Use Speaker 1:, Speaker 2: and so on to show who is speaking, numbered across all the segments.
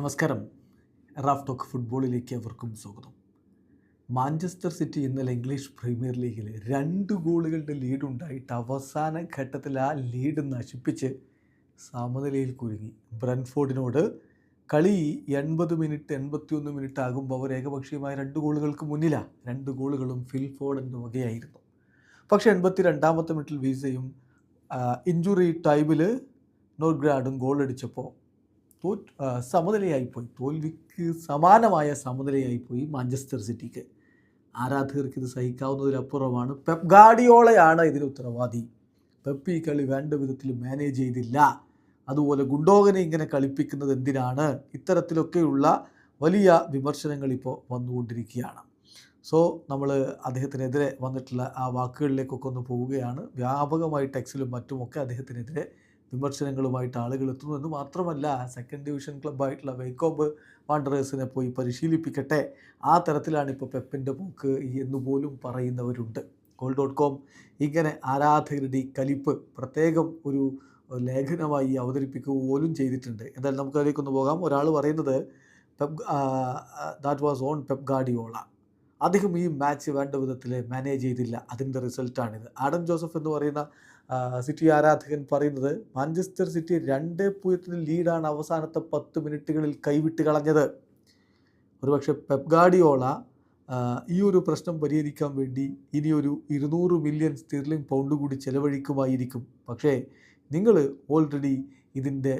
Speaker 1: നമസ്കാരം. Raf talk ഫുട്ബോളിലേക്ക് അവർക്കും സ്വാഗതം. മാഞ്ചസ്റ്റർ സിറ്റി ഇന്നലെ ഇംഗ്ലീഷ് പ്രീമിയർ ലീഗിൽ രണ്ട് ഗോളുകളുടെ ലീഡ് ഉണ്ടായിട്ട് അവസാന ഘട്ടത്തിൽ ആ ലീഡ് നശിപ്പിച്ച് സമനിലയിൽ കുരുങ്ങി. ബ്രൻഫോർഡിനോട് കളി എൺപത് മിനിറ്റ് എൺപത്തിയൊന്ന് മിനിറ്റ് ആകുമ്പോൾ അവർ ഏകപക്ഷീയമായ രണ്ട് ഗോളുകൾക്ക് മുന്നിലാണ് രണ്ട് ഗോളുകളും ഫിൽഫോർഡിന്റെ വകയായിരുന്നു. പക്ഷേ എൺപത്തി രണ്ടാമത്തെ മിനിറ്റിൽ വീസയും ഇഞ്ചുറി ടൈമിൽ നോർഗ്രാഡും ഗോളടിച്ചപ്പോൾ തോ സമനിലയായിപ്പോയി. തോൽവിക്ക് സമാനമായ സമനിലയായിപ്പോയി മാഞ്ചസ്റ്റർ സിറ്റിക്ക്. ആരാധകർക്ക് ഇത് സഹിക്കാവുന്നതിലപ്പുറമാണ്. പെപ് ഗാഡിയോളയാണ് ഇതിന് ഉത്തരവാദി. പെപ്പ് ഈ കളി വേണ്ട വിധത്തിൽ മാനേജ് ചെയ്തില്ല. അതുപോലെ ഗുണ്ടോകനെ ഇങ്ങനെ കളിപ്പിക്കുന്നത് എന്തിനാണ്? ഇത്തരത്തിലൊക്കെയുള്ള വലിയ വിമർശനങ്ങൾ ഇപ്പോൾ വന്നുകൊണ്ടിരിക്കുകയാണ്. സോ നമ്മൾ അദ്ദേഹത്തിനെതിരെ വന്നിട്ടുള്ള ആ വാക്കുകളിലേക്കൊക്കെ ഒന്ന് പോവുകയാണ്. വ്യാപകമായി ടെക്സിലും മറ്റുമൊക്കെ അദ്ദേഹത്തിനെതിരെ വിമർശനങ്ങളുമായിട്ട് ആളുകൾ എത്തുന്നു. എന്ന് മാത്രമല്ല സെക്കൻഡ് ഡിവിഷൻ ക്ലബ്ബായിട്ടുള്ള വെയ്ക്കോബ് വാണ്ടറേഴ്സിനെ പോയി പരിശീലിപ്പിക്കട്ടെ. ആ തരത്തിലാണ് ഇപ്പോൾ പെപ്പിന്റെ പോക്ക് എന്ന് പോലും പറയുന്നവരുണ്ട്. ഗോൾ ഡോട്ട് കോം ഇങ്ങനെ ആരാധകരുടെ കലിപ്പ് പ്രത്യേകം ഒരു ലേഖനമായി അവതരിപ്പിക്കുക പോലും ചെയ്തിട്ടുണ്ട്. എന്തായാലും നമുക്കതിലേക്കൊന്ന് പോകാം. ഒരാൾ പറയുന്നത് Pep that was on Pep Guardiola അദ്ദേഹം ഈ മാച്ച് വേണ്ട വിധത്തിൽ മാനേജ് ചെയ്തില്ല. അതിന്റെ റിസൾട്ടാണിത് ആഡം ജോസഫ് എന്ന് പറയുന്ന സിറ്റി ആരാധകൻ പറയുന്നത് മാഞ്ചസ്റ്റർ സിറ്റി രണ്ട് പൂജ്യത്തിന് ലീഡാണ് അവസാനത്തെ പത്ത് മിനിറ്റുകളിൽ കൈവിട്ട് കളഞ്ഞത്. ഒരുപക്ഷെ പെപ്ഗാഡിയോള ഈ ഒരു പ്രശ്നം പരിഹരിക്കാൻ വേണ്ടി ഇനിയൊരു ഇരുന്നൂറ് മില്യൺ സ്റ്റിർലിംഗ് പൗണ്ട് കൂടി ചെലവഴിക്കുമായിരിക്കും. പക്ഷേ നിങ്ങൾ ഓൾറെഡി ഇതിന്റെ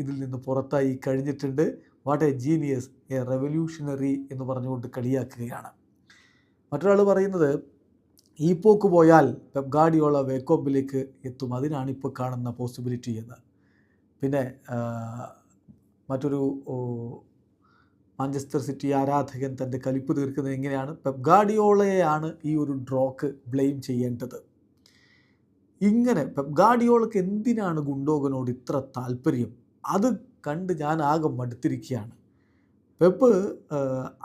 Speaker 1: ഇതിൽ നിന്ന് പുറത്തായി കഴിഞ്ഞിട്ടുണ്ട്. What a genius a revolutionary എന്ന് പറഞ്ഞുകൊണ്ട് കളിയാക്കുകയാണ്. മറ്റൊരാൾ പറയുന്നത് ഈ പോക്ക് പോയാൽ പെപ് ഗാഡിയോള വേക്കോപ്പിലേക്ക് എത്തും. അതിനാണ് ഇപ്പോൾ കാണുന്ന പോസിബിലിറ്റി എന്ന്. പിന്നെ മറ്റൊരു മാഞ്ചസ്റ്റർ സിറ്റി ആരാധകൻ തന്റെ കലിപ്പ് തീർക്കുന്നത് എങ്ങനെയാണ്? പെപ് ഗാഡിയോളയെയാണ് ഈ ഒരു ഡ്രോക്ക് ബ്ലെയിം ചെയ്യേണ്ടത്. ഇങ്ങനെ പെപ് ഗാഡിയോളക്ക് എന്തിനാണ് ഗുണ്ടോഗനോട് ഇത്ര താല്പര്യം? അത് കണ്ട് ഞാൻ ആകെ മടുത്തിരിക്കുകയാണ്. Pep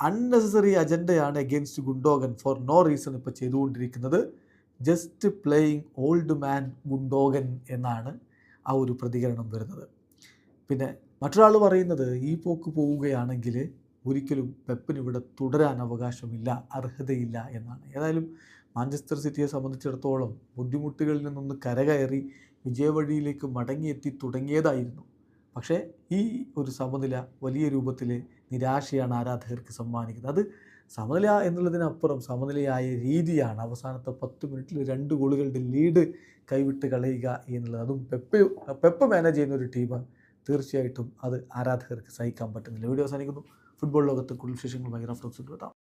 Speaker 1: unnecessary അജണ്ടയാണ് against Gundogan for no reason ഇപ്പോൾ ചെയ്തുകൊണ്ടിരിക്കുന്നത്. Just playing old man Gundogan എന്നാണ് ആ ഒരു പ്രതികരണം വരുന്നത്. പിന്നെ മറ്റൊരാൾ പറയുന്നത് ഈ പോക്ക് പോവുകയാണെങ്കിൽ ഒരിക്കലും പെപ്പിന് ഇവിടെ തുടരാൻ അവകാശമില്ല അർഹതയില്ല എന്നാണ്. ഏതായാലും മാഞ്ചസ്റ്റർ സിറ്റിയെ സംബന്ധിച്ചിടത്തോളം ബുദ്ധിമുട്ടുകളിൽ നിന്നൊന്ന് കരകയറി വിജയവഴിയിലേക്ക് മടങ്ങിയെത്തി തുടങ്ങിയതായിരുന്നു. പക്ഷേ ഈ ഒരു സമനില വലിയ രൂപത്തിൽ നിരാശയാണ് ആരാധകർക്ക് സമ്മാനിക്കുന്നത്. അത് സമനില എന്നുള്ളതിനപ്പുറം സമനിലയായ രീതിയാണ് അവസാനത്തെ പത്ത് മിനിറ്റിൽ രണ്ട് ഗോളുകളുടെ ലീഡ് കൈവിട്ട് കളയുക എന്നുള്ളത്. അതും പെപ്പ് പെപ്പ് മാനേജ് ചെയ്യുന്ന ഒരു ടീം തീർച്ചയായിട്ടും അത് ആരാധകർക്ക് സഹിക്കാൻ പറ്റുന്നില്ല. വീഡിയോ അവസാനിക്കുന്നു. ഫുട്ബോൾ ലോകത്ത് കൂടുതൽ വിശേഷങ്ങളുമായി റഫറൻസ് എത്താം